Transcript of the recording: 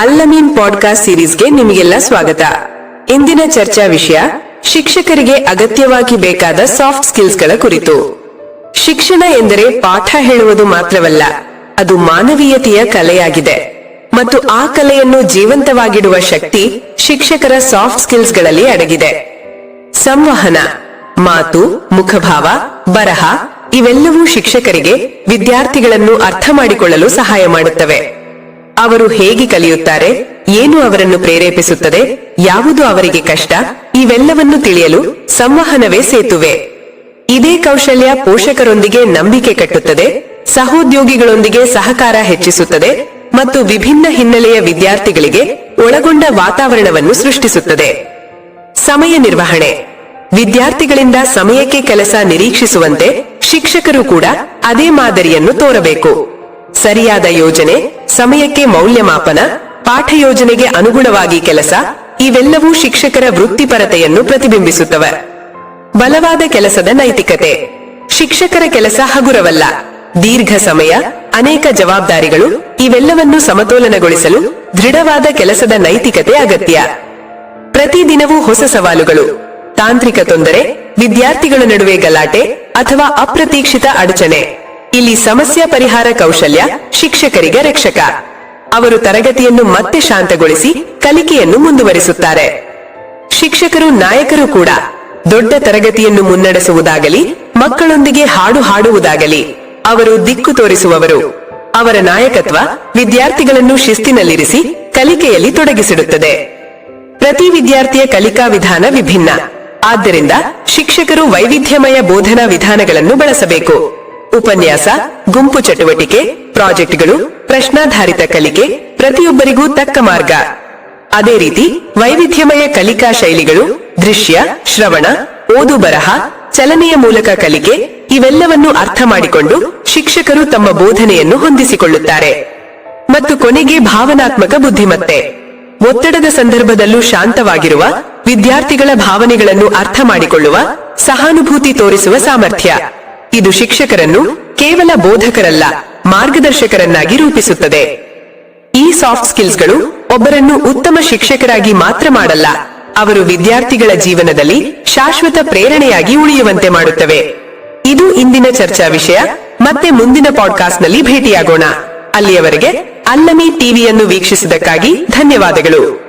ಅಲ್ಲಮೀನ್ podcast ಸೀರೀಸ್ಗೆ ನಿಮಗೆಲ್ಲ ಸ್ವಾಗತ. ಇಂದಿನ ಚರ್ಚಾ ವಿಷಯ, ಶಿಕ್ಷಕರಿಗೆ ಅಗತ್ಯವಾಗಿ ಬೇಕಾದ ಸಾಫ್ಟ್ ಸ್ಕಿಲ್ಸ್ಗಳ ಕುರಿತು. ಶಿಕ್ಷಣ ಎಂದರೆ ಪಾಠ ಹೇಳುವುದು ಮಾತ್ರವಲ್ಲ, ಅದು ಮಾನವೀಯತೆಯ ಕಲೆಯಾಗಿದೆ. ಮತ್ತು ಆ ಕಲೆಯನ್ನು ಜೀವಂತವಾಗಿಡುವ ಶಕ್ತಿ ಶಿಕ್ಷಕರ ಸಾಫ್ಟ್ ಸ್ಕಿಲ್ಸ್ಗಳಲ್ಲಿ ಅಡಗಿದೆ. ಸಂವಹನ, ಮಾತು, ಮುಖಭಾವ, ಬರಹ ಇವೆಲ್ಲವೂ ಶಿಕ್ಷಕರಿಗೆ ವಿದ್ಯಾರ್ಥಿಗಳನ್ನು ಅರ್ಥ ಮಾಡಿಕೊಳ್ಳಲು ಸಹಾಯ ಮಾಡುತ್ತವೆ. ಅವರು ಹೇಗೆ ಕಲಿಯುತ್ತಾರೆ, ಏನು ಅವರನ್ನು ಪ್ರೇರೇಪಿಸುತ್ತದೆ, ಯಾವುದು ಅವರಿಗೆ ಕಷ್ಟ, ಇವೆಲ್ಲವನ್ನು ತಿಳಿಯಲು ಸಂವಹನವೇ ಸೇತುವೆ. ಇದೇ ಕೌಶಲ್ಯ ಪೋಷಕರೊಂದಿಗೆ ನಂಬಿಕೆ ಕಟ್ಟುತ್ತದೆ, ಸಹೋದ್ಯೋಗಿಗಳೊಂದಿಗೆ ಸಹಕಾರ ಹೆಚ್ಚಿಸುತ್ತದೆ ಮತ್ತು ವಿಭಿನ್ನ ಹಿನ್ನೆಲೆಯ ವಿದ್ಯಾರ್ಥಿಗಳಿಗೆ ಒಳಗೊಂಡ ವಾತಾವರಣವನ್ನು ಸೃಷ್ಟಿಸುತ್ತದೆ. ಸಮಯ ನಿರ್ವಹಣೆ. ವಿದ್ಯಾರ್ಥಿಗಳಿಂದ ಸಮಯಕ್ಕೆ ಕೆಲಸ ನಿರೀಕ್ಷಿಸುವಂತೆ ಶಿಕ್ಷಕರು ಕೂಡ ಅದೇ ಮಾದರಿಯನ್ನು ತೋರಬೇಕು. ಸರಿಯಾದ ಯೋಜನೆ, ಸಮಯಕ್ಕೆ ಮೌಲ್ಯಮಾಪನ, ಪಾಠ ಯೋಜನೆಗೆ ಅನುಗುಣವಾಗಿ ಕೆಲಸ, ಇವೆಲ್ಲವೂ ಶಿಕ್ಷಕರ ವೃತ್ತಿಪರತೆಯನ್ನು ಪ್ರತಿಬಿಂಬಿಸುತ್ತವೆ. ಬಲವಾದ ಕೆಲಸದ ನೈತಿಕತೆ. ಶಿಕ್ಷಕರ ಕೆಲಸ ಹಗುರವಲ್ಲ. ದೀರ್ಘ ಸಮಯ, ಅನೇಕ ಜವಾಬ್ದಾರಿಗಳು, ಇವೆಲ್ಲವನ್ನು ಸಮತೋಲನಗೊಳಿಸಲು ದೃಢವಾದ ಕೆಲಸದ ನೈತಿಕತೆ ಅಗತ್ಯ. ಪ್ರತಿದಿನವೂ ಹೊಸ ಸವಾಲುಗಳು. ತಾಂತ್ರಿಕ ತೊಂದರೆ, ವಿದ್ಯಾರ್ಥಿಗಳ ನಡುವೆ ಗಲಾಟೆ ಅಥವಾ ಅಪ್ರತೀಕ್ಷಿತ ಅಡಚಣೆ. ಇಲ್ಲಿ ಸಮಸ್ಯೆ ಪರಿಹಾರ ಕೌಶಲ್ಯ, ಶಿಕ್ಷಕರಿಗೆ ರಕ್ಷಕ. ಅವರು ತರಗತಿಯನ್ನು ಮತ್ತೆ ಶಾಂತಗೊಳಿಸಿ ಕಲಿಕೆಯನ್ನು ಮುಂದುವರಿಸುತ್ತಾರೆ. ಶಿಕ್ಷಕರು, ನಾಯಕರು ಕೂಡ ದೊಡ್ಡ ತರಗತಿಯನ್ನು ಮುನ್ನಡೆಸುವುದಾಗಲಿ, ಮಕ್ಕಳೊಂದಿಗೆ ಹಾಡು ಹಾಡುವುದಾಗಲಿ, ಅವರು ದಿಕ್ಕು ತೋರಿಸುವವರು. ಅವರ ನಾಯಕತ್ವ ವಿದ್ಯಾರ್ಥಿಗಳನ್ನು ಶಿಸ್ತಿನಲ್ಲಿರಿಸಿ ಕಲಿಕೆಯಲ್ಲಿ ತೊಡಗಿಸಿಡುತ್ತದೆ. ಪ್ರತಿ ವಿದ್ಯಾರ್ಥಿಯ ಕಲಿಕಾ ವಿಧಾನ ವಿಭಿನ್ನ. ಆದ್ದರಿಂದ ಶಿಕ್ಷಕರು ವೈವಿಧ್ಯಮಯ ಬೋಧನಾ ವಿಧಾನಗಳನ್ನು ಬಳಸಬೇಕು. ಉಪನ್ಯಾಸ, ಗುಂಪು ಚಟುವಟಿಕೆ, ಪ್ರಾಜೆಕ್ಟ್ಗಳು, ಪ್ರಶ್ನಾಧಾರಿತ ಕಲಿಕೆ, ಪ್ರತಿಯೊಬ್ಬರಿಗೂ ತಕ್ಕ ಮಾರ್ಗ. ಅದೇ ರೀತಿ ವೈವಿಧ್ಯಮಯ ಕಲಿಕಾ ಶೈಲಿಗಳು, ದೃಶ್ಯ, ಶ್ರವಣ, ಓದು ಬರಹ, ಚಲನೆಯ ಮೂಲಕ ಕಲಿಕೆ ಇವೆಲ್ಲವನ್ನು ಅರ್ಥ ಮಾಡಿಕೊಂಡು ಶಿಕ್ಷಕರು ತಮ್ಮ ಬೋಧನೆಯನ್ನು ಹೊಂದಿಸಿಕೊಳ್ಳುತ್ತಾರೆ. ಮತ್ತು ಕೊನೆಗೆ ಭಾವನಾತ್ಮಕ ಬುದ್ಧಿಮತ್ತೆ. ಒತ್ತಡದ ಸಂದರ್ಭದಲ್ಲೂ ಶಾಂತವಾಗಿರುವ, ವಿದ್ಯಾರ್ಥಿಗಳ ಭಾವನೆಗಳನ್ನು ಅರ್ಥ ಮಾಡಿಕೊಳ್ಳುವ, ಸಹಾನುಭೂತಿ ತೋರಿಸುವ ಸಾಮರ್ಥ್ಯ. ಇದು ಶಿಕ್ಷಕರನ್ನು ಕೇವಲ ಬೋಧಕರಲ್ಲ, ಮಾರ್ಗದರ್ಶಕರನ್ನಾಗಿ ರೂಪಿಸುತ್ತದೆ. ಈ ಸಾಫ್ಟ್ ಸ್ಕಿಲ್ಸ್ಗಳು ಒಬ್ಬರನ್ನು ಉತ್ತಮ ಶಿಕ್ಷಕರಾಗಿ ಮಾತ್ರ ಮಾಡಲ್ಲ, ಅವರು ವಿದ್ಯಾರ್ಥಿಗಳ ಜೀವನದಲ್ಲಿ ಶಾಶ್ವತ ಪ್ರೇರಣೆಯಾಗಿ ಉಳಿಯುವಂತೆ ಮಾಡುತ್ತವೆ. ಇದು ಇಂದಿನ ಚರ್ಚಾ ವಿಷಯ, ಮತ್ತೆ ಮುಂದಿನ ಪಾಡ್ಕಾಸ್ಟ್ನಲ್ಲಿ ಭೇಟಿಯಾಗೋಣ. ಅಲ್ಲಿಯವರೆಗೆ ಅಲ್ಲಮಿ ಟಿವಿಯನ್ನು ವೀಕ್ಷಿಸಿದಕ್ಕಾಗಿ ಧನ್ಯವಾದಗಳು.